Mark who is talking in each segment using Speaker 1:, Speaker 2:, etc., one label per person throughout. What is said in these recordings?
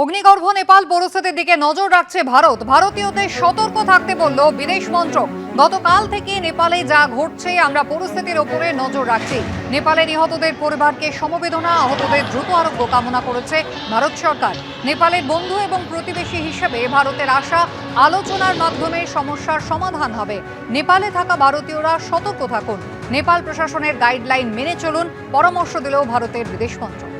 Speaker 1: অগ্নিগর্ভ নেপাল পরিস্থিতির দিকে নজর রাখছে ভারত। ভারতীয়দের সতর্ক থাকতে বলল বিদেশ মন্ত্রক। গতকাল থেকে নেপালে যা ঘটছে আমরা পরিস্থিতির ওপরে নজর রাখছি। নেপালে নিহতদের পরিবারকে সমবেদনা, আহতদের দ্রুত আরোগ্য কামনা করেছে ভারত সরকার। নেপালের বন্ধু এবং প্রতিবেশী হিসেবে ভারতের আশা আলোচনার মাধ্যমে সমস্যার সমাধান হবে। নেপালে থাকা ভারতীয়রা সতর্ক থাকুন। নেপাল প্রশাসনের গাইডলাইন মেনে চলুন, পরামর্শ দিল ভারতের বিদেশ মন্ত্রক।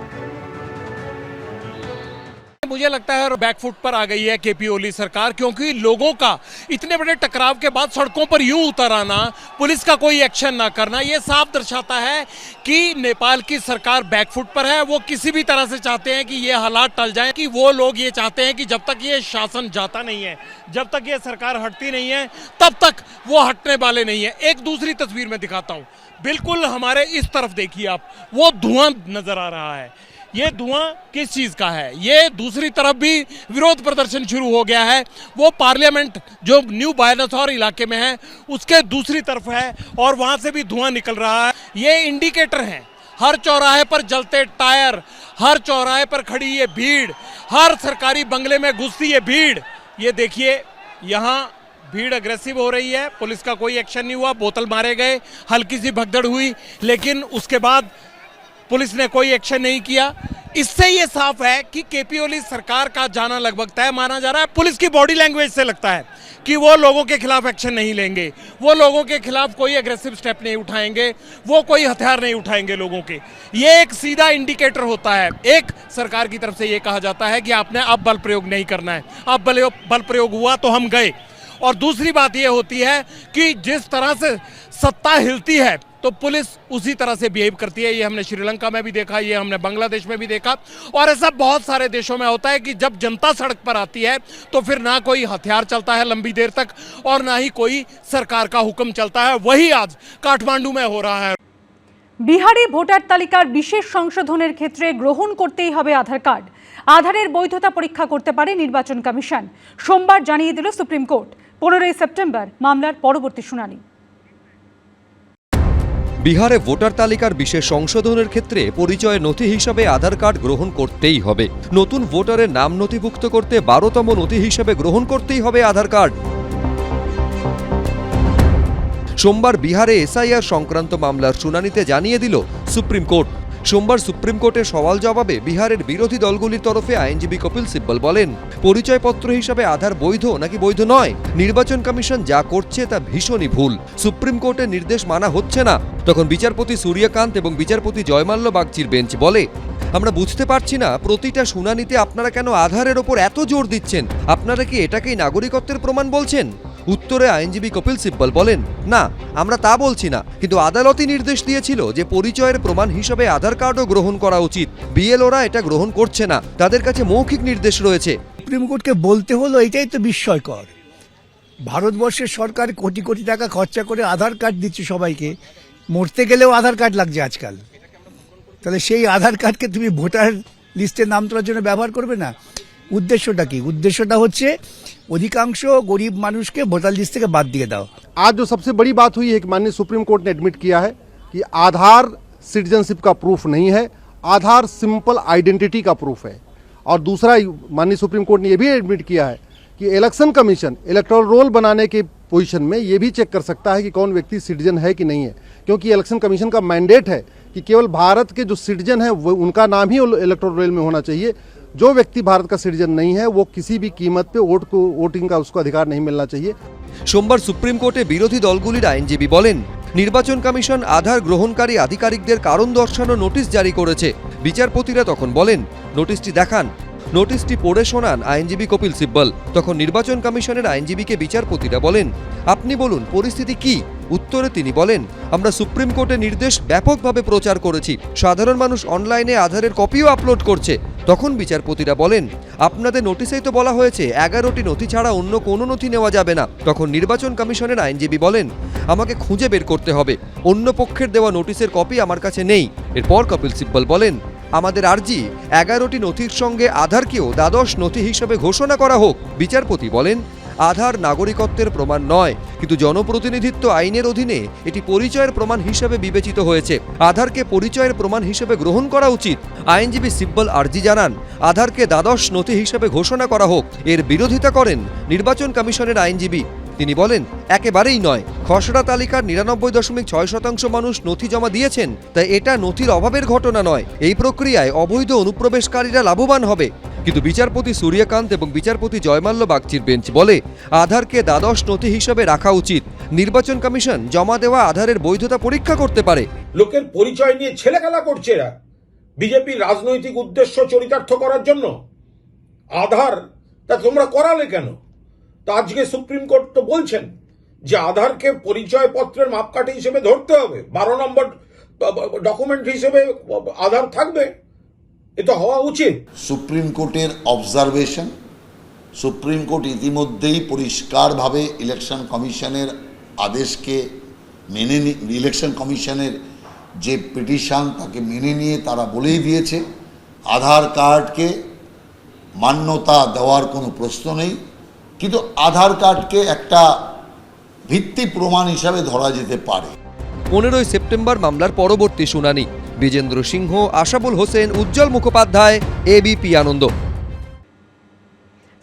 Speaker 2: मुझे लगता है बैकफुट पर आ गई है केपी ओली सरकार, क्योंकि लोगों का इतने बड़े टकराव के बाद सड़कों पर यूँ उतर आना, पुलिस का कोई एक्शन ना करना, ये साफ़ दर्शाता है कि नेपाल की सरकार बैकफुट पर है। वो किसी भी तरह से चाहते हैं कि ये हालात टल जाएँ, कि वो लोग ये चाहते हैं कि जब तक ये शासन जाता नहीं है, जब तक ये सरकार हटती नहीं है, तब तक वो हटने वाले नहीं है। एक दूसरी तस्वीर में दिखाता हूँ। बिल्कुल हमारे इस तरफ़ देखिए आप, वो धुआँ नज़र आ रहा है। ये धुआँ किस चीज़ का है? ये दूसरी तरफ़ भी विरोध प्रदर्शन शुरू हो गया है। वो पार्लियामेंट जो न्यू बायनाथौर इलाके में है, उसके दूसरी तरफ़ है और वहाँ से भी धुआँ निकल रहा है। ये इंडिकेटर हैं। हर चौराहे पर जलते टायर, हर चौराहे पर खड़ी ये भीड़, हर सरकारी बंगले में घुसती ये भीड़। ये देखिए, यहाँ भीड़ अग्रेसिव हो रही है। पुलिस का कोई एक्शन नहीं हुआ, बोतल मारे गए, हल्की सी भगदड़ हुई, लेकिन उसके बाद पुलिस ने कोई एक्शन नहीं किया। इससे ये साफ़ है कि केपी ओली सरकार का जाना लगभग तय माना जा रहा है। पुलिस की बॉडी लैंग्वेज से लगता है कि वो लोगों के खिलाफ एक्शन नहीं लेंगे। वो लोगों के खिलाफ कोई एग्रेसिव स्टेप नहीं उठाएँगे। वो कोई हथियार नहीं उठाएँगे लोगों के। ये एक सीधा इंडिकेटर होता है। एक सरकार की तरफ़ से ये कहा जाता है कि आपने अब बल प्रयोग नहीं करना है। अब बल बल प्रयोग हुआ तो हम गए। और दूसरी बात यह होती है कि जिस तरह से सत्ता हिलती है तो पुलिस उसी तरह से बिहेव करती है ये हमने श्रीलंका में भी देखा ये हमने बांग्लादेश में भी देखा और ऐसा बहुत सारे देशों में होता है कि जब जनता सड़क पर आती है तो फिर ना कोई हथियार चलता है लंबी देर तक और ना ही कोई सरकार का हुक्म चलता है वही आज काठमांडू में हो रहा है
Speaker 3: বিহারে ভোটার তালিকার বিশেষ সংশোধনের ক্ষেত্রে গ্রহণ করতেই হবে আধার কার্ড আধারের বৈধতা পরীক্ষা করতে পারে নির্বাচন কমিশন সোমবার জানিয়ে দিল সুপ্রিম কোর্ট পনেরোই সেপ্টেম্বর মামলার পরবর্তী শুনানি
Speaker 4: বিহারে ভোটার তালিকার বিশেষ সংশোধনের ক্ষেত্রে পরিচয় নথি হিসাবে আধার কার্ড গ্রহণ করতেই হবে। নতুন ভোটারের নাম নথিভুক্ত করতে বারোতম নথি হিসেবে গ্রহণ করতেই হবে আধার কার্ড। সোমবার বিহারে এসআইআর সংক্রান্ত মামলার শুনানিতে জানিয়ে দিল সুপ্রিম কোর্ট। সোমবার সুপ্রিম কোর্টের সওয়াল জবাবে বিহারের বিরোধী দলগুলির তরফে আইনজীবী কপিল সিব্বল বলেন, পরিচয়পত্র হিসাবে আধার বৈধ নাকি বৈধ নয়? নির্বাচন কমিশন যা করছে তা ভীষণই ভুল। সুপ্রিম কোর্টের নির্দেশ মানা হচ্ছে না। তখন বিচারপতি সূর্যকান্ত এবং বিচারপতি জয়মাল্য বাগচির বেঞ্চ বলে, আমরা বুঝতে পারছি না, প্রতিটা শুনানিতে আপনারা কেন আধারের ওপর এত জোর দিচ্ছেন? আপনারা কি এটাকেই নাগরিকত্বের প্রমাণ বলছেন? উত্তরে আইনজীবী কপিল সিব্বল বলেন, না, আমরা তা বলছি না, কিন্তু আদালতই নির্দেশ দিয়েছিল যে পরিচয়ের প্রমাণ হিসেবে আধার কার্ডও গ্রহণ করা উচিত। বিএলওরা এটা গ্রহণ করছে না, তাদের কাছে মৌখিক নির্দেশ রয়েছে।
Speaker 5: সুপ্রিম কোর্টকে বলতে হলো এটাই তো বিস্ময়কর। ভারতবর্ষের সরকার কোটি কোটি টাকা খরচা করে আধার কার্ড দিচ্ছে সবাইকে, মরতে গেলেও আধার কার্ড লাগছে আজকাল। তাহলে সেই আধার কার্ডকে তুমি ভোটার লিস্টে নাম তোলার জন্য ব্যবহার করবে না? উদ্দেশ্যটা কি? উদ্দেশ্যটা হচ্ছে अधिकांश गरीब मानुष के वोटर लिस्ट के बाद दिए दाओ
Speaker 6: आज जो सबसे बड़ी बात हुई है कि माननीय सुप्रीम कोर्ट ने एडमिट किया है कि आधार सिटीजनशिप का प्रूफ नहीं है, आधार सिंपल आइडेंटिटी का प्रूफ है। और दूसरा, माननीय सुप्रीम कोर्ट ने यह भी एडमिट किया है कि इलेक्शन कमीशन इलेक्ट्रल रोल बनाने के पोजीशन में ये भी चेक कर सकता है कि कौन व्यक्ति सिटीजन है कि नहीं है। क्योंकि इलेक्शन कमीशन का मैंडेट है कि केवल भारत के जो सिटीजन है वो उनका नाम ही इलेक्टोरल रोल में होना चाहिए जो व्यक्ति भारत का सिटीजन नहीं है वो किसी भी कीमत पे वोट को वोटिंग का उसको अधिकार नहीं मिलना चाहिए
Speaker 4: সোমবার সুপ্রিম কোর্টে বিরোধী দলগুলির আইনজীবী বলেন নির্বাচন কমিশন আধার গ্রহণকারী আধিকারিকদের কারণ দর্শানো নোটিশ জারি করেছে বিচারপতিরা তখন বলেন নোটিশটি দেখান নোটিশটি পড়ে শোনান আইনজীবী কপিল সিব্বল তখন নির্বাচন কমিশনের আইনজীবীকে বিচারপতিরা বলেন আপনি বলুন পরিস্থিতি কি উত্তরে তিনি বলেন, আমরা সুপ্রিম কোর্টের নির্দেশ ব্যাপকভাবে প্রচার করেছি। সাধারণ মানুষ অনলাইনে আধারের কপিও আপলোড করছে। তখন বিচারপতিরা বলেন, আপনাদের নোটিশেই তো বলা হয়েছে, এগারোটি নথি ছাড়া অন্য কোনো নথি নেওয়া যাবে না। তখন নির্বাচন কমিশনের আইনজীবী বলেন, আমাকে খুঁজে বের করতে হবে। অন্য পক্ষের দেওয়া নোটিশের কপি আমার কাছে নেই। এরপর কপিল সিব্বল বলেন, আমাদের আর্জি, এগারোটি নথির সঙ্গে আধারকেও দ্বাদশ নথি হিসেবে ঘোষণা করা হোক। বিচারপতি বলেন আধার নাগরিকত্বের প্রমাণ নয়, কিন্তু জনপ্রতিনিধিত্ব আইনের অধীনে এটি পরিচয়ের প্রমাণ হিসেবে বিবেচিত হয়েছে। আধারকে পরিচয়ের প্রমাণ হিসেবে গ্রহণ করা উচিত, আইনজীবী সিব্বল আরজি জানান। আধারকে দ্বাদশ নথি হিসেবে ঘোষণা করা হোক, এর বিরোধিতা করেন নির্বাচন কমিশনের আইনজীবী। তিনি বলেন, একেবারেই নয়, খসড়া তালিকার নিরানব্বই দশমিক ছয় শতাংশ মানুষ নথি জমা দিয়েছেন, তাই এটা নথির অভাবের ঘটনা নয়। এই প্রক্রিয়ায় অবৈধ অনুপ্রবেশকারীরা লাভবান হবে। কিন্তু বিচারপতি সূর্যকান্ত এবং বিচারপতি জয়মাল্য বাগচির বেঞ্চ বলে, আধারকে দ্বাদশ নথি হিসেবে রাখা উচিত। নির্বাচন কমিশন জমা দেওয়া আধারের বৈধতা পরীক্ষা করতে পারে।
Speaker 7: লোকের পরিচয় নিয়ে ছেলেখেলা করছে এরা। বিজেপির রাজনৈতিক উদ্দেশ্য চরিতার্থ করার জন্য। আধার, তা তোমরা করালে কেন? তা আজকে সুপ্রিম কোর্ট তো বলছেন যে আধারকে পরিচয় পত্রের মাপকাঠি হিসেবে ধরতে হবে। বারো নম্বর ডকুমেন্ট হিসেবে আধার থাকবে। এ তো হওয়া উচিত।
Speaker 8: সুপ্রিম কোর্টের অবজারভেশন সুপ্রিম কোর্ট ইতিমধ্যেই পরিষ্কারভাবে ইলেকশন কমিশনের আদেশকে মেনে নি ইলেকশন কমিশনের যে পিটিশন তাকে মেনে নিয়ে তারা বলেই দিয়েছে। আধার কার্ডকে মান্যতা দেওয়ার কোনো প্রশ্ন নেই। কিন্তু আধার কার্ডকে একটা ভিত্তি প্রমাণ হিসাবে ধরা যেতে পারে।
Speaker 4: পনেরোই সেপ্টেম্বর মামলার পরবর্তী শুনানি। বিজেন্দ্র সিংহ, আশাবুল হোসেন, উজ্জ্বল মুখোপাধ্যায় এবিপি আনন্দ।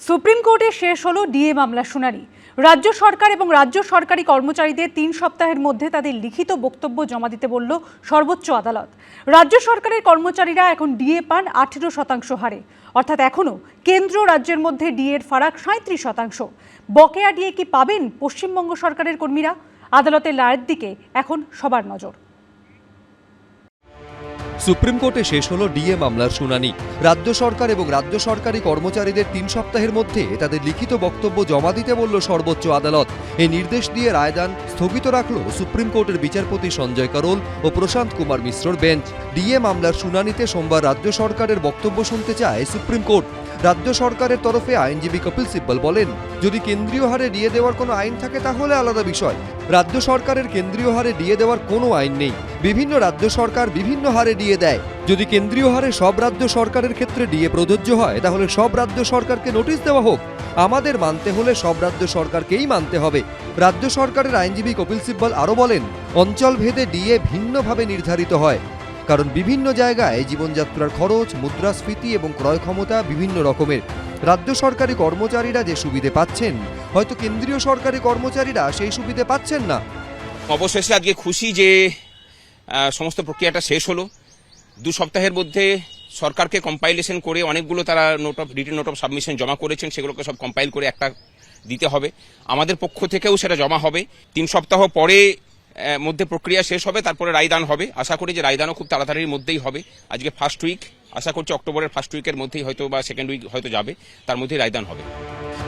Speaker 3: সুপ্রিম কোর্টে শেষ হলো ডিএ মামলার শুনানি। রাজ্য সরকার এবং রাজ্য সরকারি কর্মচারীদের তিন সপ্তাহের মধ্যে তাদের লিখিত বক্তব্য জমা দিতে বলল সর্বোচ্চ আদালত। রাজ্য সরকারের কর্মচারীরা এখন ডিএ পান আঠেরো শতাংশ হারে। অর্থাৎ এখনও কেন্দ্র রাজ্যের মধ্যে ডিএর ফারাক সাঁত্রিশ শতাংশ। বকেয়া ডিএ কি পাবেন পশ্চিমবঙ্গ সরকারের কর্মীরা? আদালতের রায়ের দিকে এখন সবার নজর।
Speaker 4: সুপ্রিম কোর্টে শেষ হল ডিএ মামলার শুনানি। রাজ্য সরকার এবং রাজ্য সরকারি কর্মচারীদের তিন সপ্তাহের মধ্যে তাদের লিখিত বক্তব্য জমা দিতে বলল সর্বোচ্চ আদালত। এই নির্দেশ দিয়ে রায়দান স্থগিত রাখল সুপ্রিম কোর্টের বিচারপতি সঞ্জয় কারোল ও প্রশান্ত কুমার মিশ্রর বেঞ্চ। ডিএ মামলার শুনানিতে সোমবার রাজ্য সরকারের বক্তব্য শুনতে চায় সুপ্রিম কোর্ট। রাজ্য সরকারের তরফে আইনজীবী কপিল সিব্বল বলেন, যদি কেন্দ্রীয় হারে ডিএ দেওয়ার কোনো আইন থাকে তাহলে আলাদা বিষয়। রাজ্য সরকারের কেন্দ্রীয় হারে ডিএ দেওয়ার কোনো আইন নেই। বিভিন্ন রাজ্য সরকার বিভিন্ন হারে ডিএ দেয়। যদি কেন্দ্রীয় হারে সব রাজ্য সরকারের ক্ষেত্রে ডিএ প্রযোজ্য হয়, তাহলে সব রাজ্য সরকারকে নোটিশ দেওয়া হোক। আমাদের মানতে হলে সব রাজ্য সরকারকেই মানতে হবে। রাজ্য সরকারের আইনজীবী কপিল সিব্বল আরও বলেন অঞ্চল ভেদে ডিএ ভিন্নভাবে নির্ধারিত হয়। কারণ বিভিন্ন জায়গায় জীবনযাত্রার খরচ, মুদ্রাস্ফীতি এবং ক্রয় ক্ষমতা বিভিন্ন রকমের। রাজ্য সরকারি কর্মচারীরা যে সুবিধে পাচ্ছেন, হয়তো কেন্দ্রীয় সরকারি কর্মচারীরা সেই সুবিধে পাচ্ছেন না।
Speaker 9: অবশেষে আজকে খুশি যে সমস্ত প্রক্রিয়াটা শেষ হলো। দু সপ্তাহের মধ্যে সরকারকে কম্পাইলেশন করে অনেকগুলো তারা note of written note of submission জমা করেছেন, সেগুলোকে সব কম্পাইল করে একটা দিতে হবে। আমাদের পক্ষ থেকেও সেটা জমা হবে। তিন সপ্তাহ পরে মধ্যে প্রক্রিয়া শেষ হবে, তারপরে রায়দান হবে। আশা করি যে রায়দানও খুব তাড়াতাড়ির মধ্যেই হবে। আজকে ফার্স্ট উইক আশা করছি অক্টোবরের ফার্স্ট উইকের মধ্যেই হয়তো বা সেকেন্ড উইক হয়তো যাবে। তার মধ্যেই রায়দান হবে।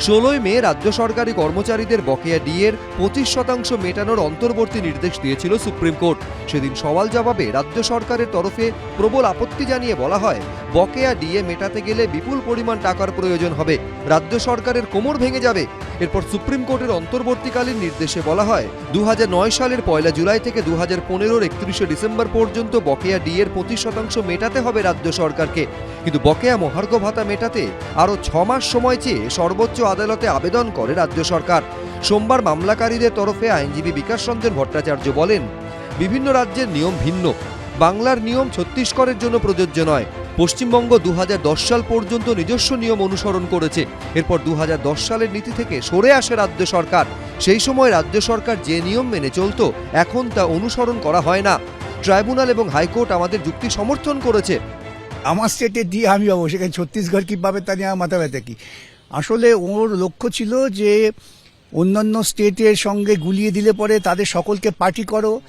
Speaker 4: ষোলোই মে রাজ্য সরকারি কর্মচারীদের বকেয়া ডিএর পঁচিশ শতাংশ মেটানোর অন্তর্বর্তী নির্দেশ দিয়েছিল সুপ্রিম কোর্ট। সেদিন সওয়াল জবাবে রাজ্য সরকারের তরফে প্রবল আপত্তি জানিয়ে বলা হয়, বকেয়া ডিএ মেটাতে গেলে বিপুল পরিমাণ টাকার প্রয়োজন হবে। রাজ্য সরকারের কোমর ভেঙে যাবে। এরপর সুপ্রিম কোর্টের অন্তর্বর্তীকালীন নির্দেশে বলা হয় দু হাজার নয় সালের পয়লা জুলাই থেকে দু হাজার পনেরোর একত্রিশে ডিসেম্বর পর্যন্ত বকেয়া ডিএর পঁচিশ শতাংশ মেটাতে হবে রাজ্য সরকারকে। কিন্তু বকেয়া মহার্ঘ ভাতা মেটাতে আরও ছ মাস সময় চেয়ে সর্বোচ্চ আদালতে আবেদন করে রাজ্য সরকার। সোমবার মামলাকারীদের তরফে আইনজীবী বিকাশ রঞ্জন ভট্টাচার্য বলেন, বিভিন্ন রাজ্যের নিয়ম ভিন্ন। বাংলার নিয়ম ছত্তিশগড়ের জন্য প্রযোজ্য নয়। পশ্চিমবঙ্গ দুহাজার দশ সাল পর্যন্ত নিজস্ব নিয়ম অনুসরণ করেছে। এরপর দু হাজার দশ সালের নীতি থেকে সরে আসে রাজ্য সরকার। সেই সময় রাজ্য সরকার যে নিয়ম মেনে চলত, এখন তা অনুসরণ করা হয় না। ট্রাইব্যুনাল এবং হাইকোর্ট আমাদের যুক্তি সমর্থন করেছে।
Speaker 5: আমার স্টেটে দিয়ে আমি পাবো সেখানে ছত্তিশগড় কী পাবে তা নিয়ে আমার মাথা ব্যথা কি? আসলে ওর লক্ষ্য ছিল যে অন্যান্য স্টেটের সঙ্গে গুলিয়ে দিলে পরে তাদের সকলকে পার্টি করো।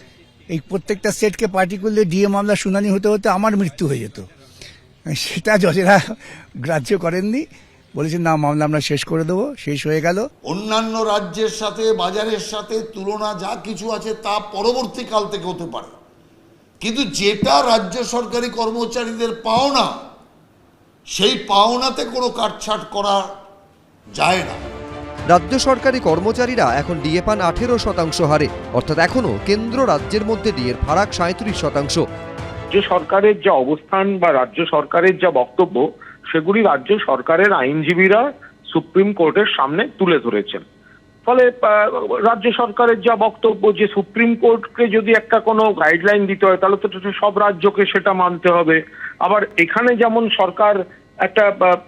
Speaker 5: এই প্রত্যেকটা স্টেটকে পার্টি করলে ডিএ মামলা শুনানি হতে হতে আমার মৃত্যু হয়ে যেত। সেটা জজেরা গ্রাহ্য করেননি। বলেছেন না, মামলা আমরা শেষ করে দেবো, শেষ হয়ে গেল।
Speaker 8: অন্যান্য রাজ্যের সাথে, বাজারের সাথে তুলনা যা কিছু আছে তা পরবর্তীকাল থেকে হতে পারে। কিন্তু যেটা রাজ্য সরকারি কর্মচারীদের পাওনা সেই পাওনাতে কোনো কাটছাট করা যায় না।
Speaker 4: রাজ্য সরকারি কর্মচারীরা এখন ডিএ পান আঠেরো শতাংশ হারে অর্থাৎ এখনও কেন্দ্র রাজ্যের মধ্যে ডিএর ফারাক সাঁত্রিশ শতাংশ।
Speaker 10: রাজ্য সরকারের যা অবস্থান বা রাজ্য সরকারের যা বক্তব্য সেগুলি রাজ্য সরকারের আইনজীবীরা সুপ্রিম কোর্টের সামনে তুলে ধরেছেন। ফলে রাজ্য সরকারের যা বক্তব্য যে সুপ্রিম কোর্টকে যদি একটা কোনো গাইডলাইন দিতে হয়, তাহলে তো সব রাজ্যকে সেটা মানতে হবে। আবার এখানে যেমন সরকার একটা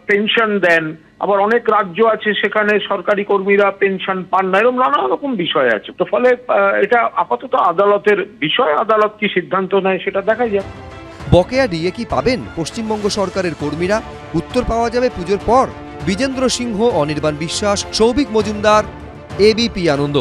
Speaker 10: পেনশন দেন, আবার অনেক রাজ্য আছে সেখানে সরকারি কর্মীরা পেনশন পান না, এরকম নানা রকম বিষয় আছে। তো ফলে এটা আপাতত আদালতের বিষয়, আদালত কি সিদ্ধান্ত নেয় সেটা দেখা যাক।
Speaker 4: বকেয়া ডিএ কি পাবেন পশ্চিমবঙ্গ সরকারের কর্মীরা? উত্তর পাওয়া যাবে পুজোর পর। বিজেন্দ্র সিংহ, অনির্বাণ বিশ্বাস, সৌভিক মজুমদার এবিপি আনন্দ